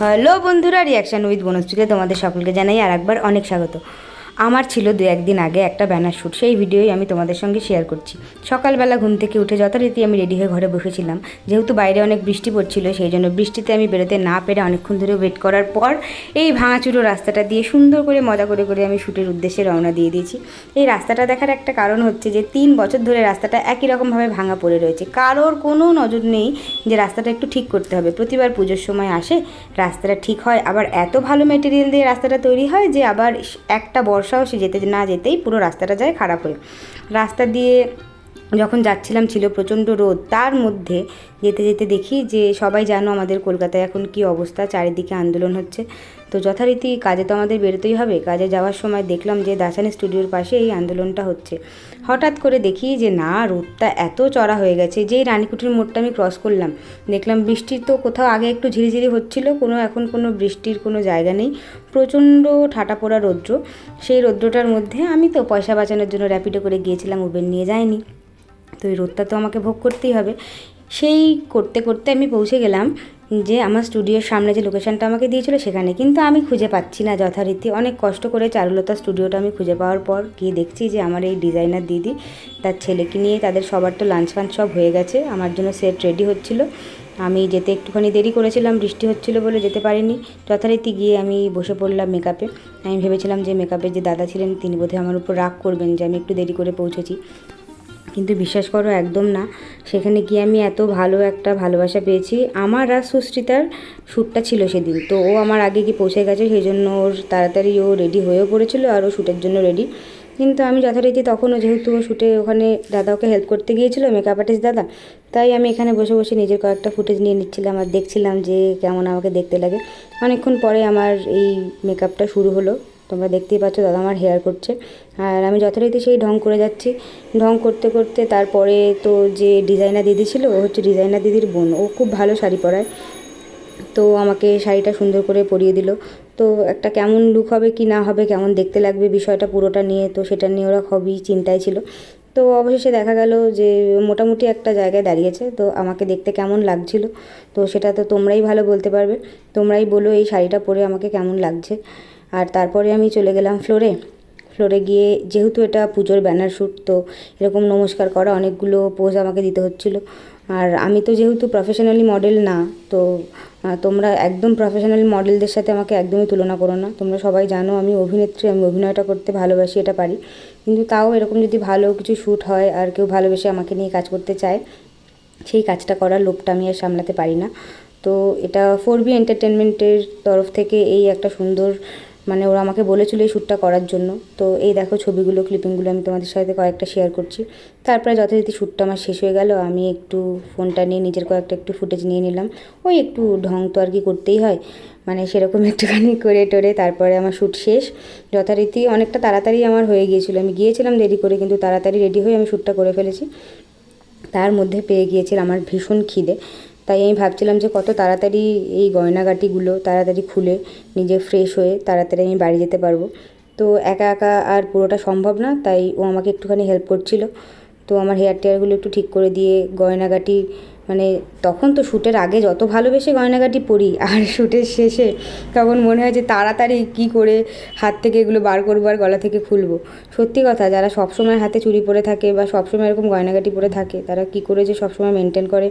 Hello বন্ধুরা reaction with বনশ্রীকে তোমাদের সকলকে জানাই আর একবার অনেক স্বাগত। আমার ছিল দু একদিন আগে একটা ব্যানার শ্যুট সেই ভিডিওই আমি তোমাদের সঙ্গে শেয়ার করছি। সকালবেলা ঘুম থেকে উঠে যথারীতি আমি রেডি হয়ে ঘরে বসেছিলাম। যেহেতু বাইরে অনেক বৃষ্টি পড়ছিল, সেই জন্য বৃষ্টিতে আমি বেরোতে না পেরে অনেকক্ষণ ধরে ওয়েট করার পর এই ভাঙাচুরো রাস্তাটা দিয়ে সুন্দর করে, মজা করে করে আমি শ্যুটের উদ্দেশ্যে রওনা দিয়ে দিয়েছি। এই রাস্তাটা দেখার একটা কারণ হচ্ছে যে, তিন বছর ধরে রাস্তাটা একই রকমভাবে ভাঙা পড়ে রয়েছে। কারোর কোনো নজর নেই যে রাস্তাটা একটু ঠিক করতে হবে। প্রতিবার পুজোর সময় আসে, রাস্তাটা ঠিক হয়। আবার এত ভালো মেটেরিয়াল দিয়ে রাস্তাটা তৈরি হয় যে, আবার একটা বর্ষাও সে যেতে না যেতেই পুরো রাস্তাটা যায় খারাপ হয়ে। রাস্তা দিয়ে যখন যাচ্ছিলাম ছিল প্রচণ্ড রোদ, তার মধ্যে যেতে যেতে দেখি যে সবাই জানো আমাদের কলকাতায় এখন কি অবস্থা, চারিদিকে আন্দোলন হচ্ছে। তো যথারীতি কাজে তো আমাদের বেরোতেই হবে। কাজে যাওয়ার সময় দেখলাম যে দাসানি স্টুডিওর পাশে এই আন্দোলনটা হচ্ছে। হঠাৎ করে দেখি যে না, রোদটা এত চড়া হয়ে গেছে, যেই রানীকুঠির মোড়টা আমি ক্রস করলাম। দেখলাম বৃষ্টি তো কোথাও আগে একটু ঝিরিঝিরি হচ্ছিল, কোনো এখন কোনো বৃষ্টির কোনো জায়গা নেই। প্রচণ্ড ঠাটা পোড়া রৌদ্র। সেই রৌদ্রটার মধ্যে আমি তো পয়সা বাঁচানোর জন্য র্যাপিডো করে গিয়েছিলাম, উবের নিয়ে যায়নি তো এই রোদটা তো আমাকে ভোগ করতেই হবে। সেই করতে করতে আমি পৌঁছে গেলাম যে আমার স্টুডিওর সামনে যে লোকেশনটা আমাকে দিয়েছিল সেখানে। কিন্তু আমি খুঁজে পাচ্ছি না যথারীতি। অনেক কষ্ট করে চারুলতা স্টুডিওটা আমি খুঁজে পাওয়ার পর গিয়ে দেখছি যে আমার এই ডিজাইনার দিদি তার ছেলেকে নিয়ে তাদের সবার তো লাঞ্চ ফাঞ্চ সব হয়ে গেছে। আমার জন্য সেট রেডি হচ্ছিল। আমি যেতে একটুখানি দেরি করেছিলাম, বৃষ্টি হচ্ছিল বলে যেতে পারিনি। যথারীতি গিয়ে আমি বসে পড়লাম মেকআপে আমি ভেবেছিলাম যে মেকআপের যে দাদা ছিলেন তিনি বোধহয় আমার উপর রাগ করবেন যে আমি একটু দেরি করে পৌঁছেছি। কিন্তু বিশ্বাস করো, একদম না। সেখানে গিয়ে আমি এত ভালো একটা ভালোবাসা পেয়েছি। আমার আর সুশ্রিতার শ্যুটটা ছিল সেদিন। তো ও আমার আগে গিয়ে পৌঁছে গেছে সেই জন্য ওর তাড়াতাড়ি ও রেডি হয়েও পড়েছিল আর ও শ্যুটের জন্য রেডি কিন্তু আমি যথারীতি তখনও যেহেতু শ্যুটে ওখানে দাদা ওকে হেল্প করতে গিয়েছিল মেকআপ আর্টিস্ট দাদা, তাই আমি এখানে বসে বসে নিজের কয়েকটা ফুটেজ নিয়ে নিচ্ছিলাম আর দেখছিলাম যে কেমন আমাকে দেখতে লাগে। অনেকক্ষণ পরে আমার এই মেকআপটা শুরু হলো। তোমরা দেখতেই পাচ্ছ দাদা আমার হেয়ার করছে। আর আমি যথারীতি সেই ঢং করে যাচ্ছি। ঢং করতে করতে তারপরে তো যে ডিজাইনার দিদি ছিল, ও হচ্ছে ডিজাইনার দিদির বোন। ও খুব ভালো শাড়ি পরায়। তো আমাকে শাড়িটা সুন্দর করে পরিয়ে দিল। তো একটা কেমন লুক হবে কি না হবে, কেমন দেখতে লাগবে বিষয়টা পুরোটা নিয়ে, তো সেটা নিয়ে ওরা খুবই চিন্তায় ছিল। তো অবশেষে দেখা গেল যে মোটামুটি একটা জায়গায় দাঁড়িয়েছে। তো আমাকে দেখতে কেমন লাগছিল, তো সেটা তো তোমরাই ভালো বলতে পারবে। তোমরাই বলো এই শাড়িটা পরে আমাকে কেমন লাগছে। আর তারপরে আমি চলে গেলাম ফ্লোরে। ফ্লোরে গিয়ে যেহেতু এটা পুজোর ব্যানার শ্যুট তো এরকম নমস্কার করা অনেকগুলো পোজ আমাকে দিতে হচ্ছিল। আর আমি তো যেহেতু প্রফেশনালি মডেল না, তো তোমরা একদম প্রফেশনাল মডেলদের সাথে আমাকে একদমই তুলনা করো না। তোমরা সবাই জানো আমি অভিনেত্রী, আমি অভিনয়টা করতে ভালোবাসি, এটা পারি। কিন্তু তাও এরকম যদি ভালো কিছু শ্যুট হয় আর কেউ ভালোবেসে আমাকে নিয়ে কাজ করতে চায়, সেই কাজটা করার লোভটা আমি আর সামলাতে পারি না। তো এটা ফোর বি এন্টারটেনমেন্টের তরফ থেকে এই একটা সুন্দর মানে ওরা আমাকে বলেছিল এই শ্যুটটা করার জন্য। তো এই দেখো ছবিগুলো ক্লিপিংগুলো আমি তোমাদের সাথে কয়েকটা শেয়ার করছি। তারপরে যথারীতি শ্যুটটা আমার শেষ হয়ে গেল। আমি একটু ফোনটা নিয়ে, নিজের কয়েকটা একটু ফুটেজ নিয়ে নিলাম। ওই একটু ঢং তো আর কি করতেই হয়। মানে সেরকম একটুখানি করে টোরে তারপরে আমার শ্যুট শেষ। যথারীতি অনেকটা তাড়াতাড়ি আমার হয়ে গিয়েছিল। আমি গিয়েছিলাম দেরি করে, কিন্তু তাড়াতাড়ি রেডি হয়ে আমি শ্যুটটা করে ফেলেছি। তার মধ্যে পেয়ে গিয়েছিল আমার ভীষণ খিদে। তাই আমি ভাবছিলাম যে কত তাড়াতাড়ি এই গয়নাগাটিগুলো তাড়াতাড়ি খুলে নিজে ফ্রেশ হয়ে তাড়াতাড়ি আমি বাড়ি যেতে পারব। তো একা একা আর পুরোটা সম্ভব না, তাই ও আমাকে একটুখানি হেল্প করছিল। তো আমার হেয়ার টেয়ারগুলো একটু ঠিক করে দিয়ে গয়নাগাটি মানে তখন তো শ্যুটের আগে যত ভালোবেসে গয়নাগাটি পরি, আর শ্যুটের শেষে তখন মনে হয় যে তাড়াতাড়ি কী করে হাত থেকে এগুলো বার করব আর গলা থেকে খুলবো। সত্যি কথা, যারা সবসময় হাতে চুরি পরে থাকে বা সবসময় এরকম গয়নাগাটি পরে থাকে, তারা কী করে যে সবসময় মেনটেন করে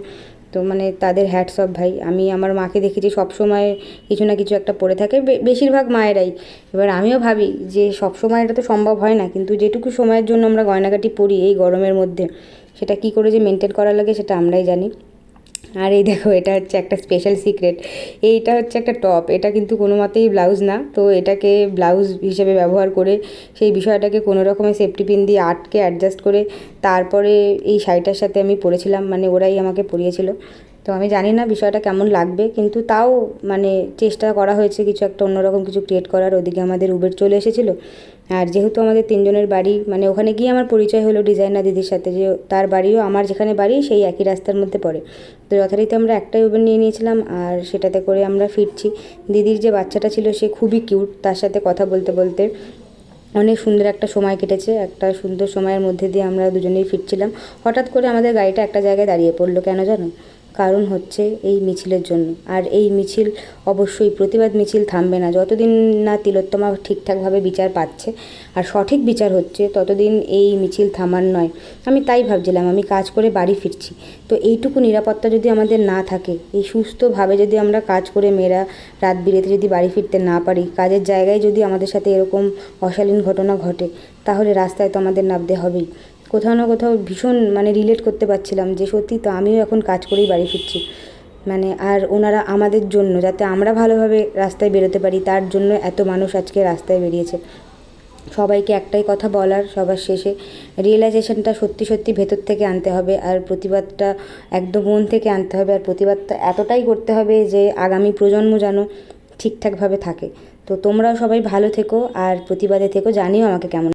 তো মানে তাদের হ্যাটস অফ ভাই। আমি আমার মাকে দেখেছি সবসময় কিছু না কিছু একটা পরে থাকে। বেশিরভাগ মায়েরাই। এবার আমিও ভাবি যে সবসময় এটা তো সম্ভব হয় না। কিন্তু যেটুকু সময়ের জন্য আমরা গয়নাগাটি পরি এই গরমের মধ্যে, সেটা কি করে যে মেনটেন করা লাগে সেটা আমরাই জানি। আর এই দেখো, এটা হচ্ছে একটা স্পেশাল সিক্রেট এইটা হচ্ছে একটা টপ এটা কিন্তু কোনো মতেই ব্লাউজ না। তো এটাকে ব্লাউজ হিসেবে ব্যবহার করে সেই বিষয়টাকে কোনো রকমের সেফটি পিন দিয়ে আটকে অ্যাডজাস্ট করে তারপরে এই শাড়িটার সাথে আমি পরেছিলাম মানে ওরাই আমাকে পরিয়েছিল। তো আমি জানি না বিষয়টা কেমন লাগবে, কিন্তু তাও মানে চেষ্টা করা হয়েছে কিছু একটা অন্যরকম কিছু ক্রিয়েট করার। ওদিকে আমাদের উবের চলে এসেছিল। আর যেহেতু আমাদের তিনজনের বাড়ি মানে ওখানে গিয়ে আমার পরিচয় হলো ডিজাইনার দিদির সাথে, যে তার বাড়িও আমার যেখানে বাড়ি, সেই একই রাস্তার মধ্যে পড়ে। তো যথারীতি আমরা একটাই উবের নিয়ে নিয়েছিলাম, আর সেটাতে করে আমরা ফিরছি। দিদির যে বাচ্চাটা ছিল, সে খুবই কিউট তার সাথে কথা বলতে বলতে অনেক সুন্দর একটা সময় কেটেছে। একটা সুন্দর সময়ের মধ্যে দিয়ে আমরা দুজনেই ফিরছিলাম। হঠাৎ করে আমাদের গাড়িটা একটা জায়গায় দাঁড়িয়ে পড়ল, কেন জানো? কারণ হচ্ছে এই মিছিলের জন্য। আর এই মিছিল, অবশ্যই প্রতিবাদ মিছিল থামবে না। যতদিন না তিলোত্তমা ঠিকঠাকভাবে বিচার পাচ্ছে আর সঠিক বিচার হচ্ছে, ততদিন এই মিছিল থামার নয়। আমি তাই ভাবছিলাম, আমি কাজ করে বাড়ি ফিরছি। তো এইটুকু নিরাপত্তা যদি আমাদের না থাকে, এই সুস্থভাবে যদি আমরা কাজ করে মেয়েরা রাত বিরেতে যদি বাড়ি ফিরতে না পারি, কাজের জায়গায় যদি আমাদের সাথে এরকম অশালীন ঘটনা ঘটে, তাহলে রাস্তায় তো আমাদের নামতে হবেই। কোথাও না কোথাও ভীষণ মানে রিলেট করতে পারছিলাম যে সত্যি তো আমিও এখন কাজ করেই বাড়ি ফিরছি। মানে আর ওনারা আমাদের জন্য যাতে আমরা ভালোভাবে রাস্তায় বেরোতে পারি, তার জন্য এত মানুষ আজকে রাস্তায় বেরিয়েছে। সবাইকে একটাই কথা বলার সবার শেষে রিয়েলাইজেশনটা সত্যি সত্যি ভেতর থেকে আনতে হবে আর প্রতিবাদটা একদম মন থেকে আনতে হবে আর প্রতিবাদটা এতটাই করতে হবে যে আগামী প্রজন্ম যেন ঠিকঠাকভাবে থাকে। তো তোমরাও সবাই ভালো থেকো আর প্রতিবাদে থেকো, জানিও আমাকে কেমন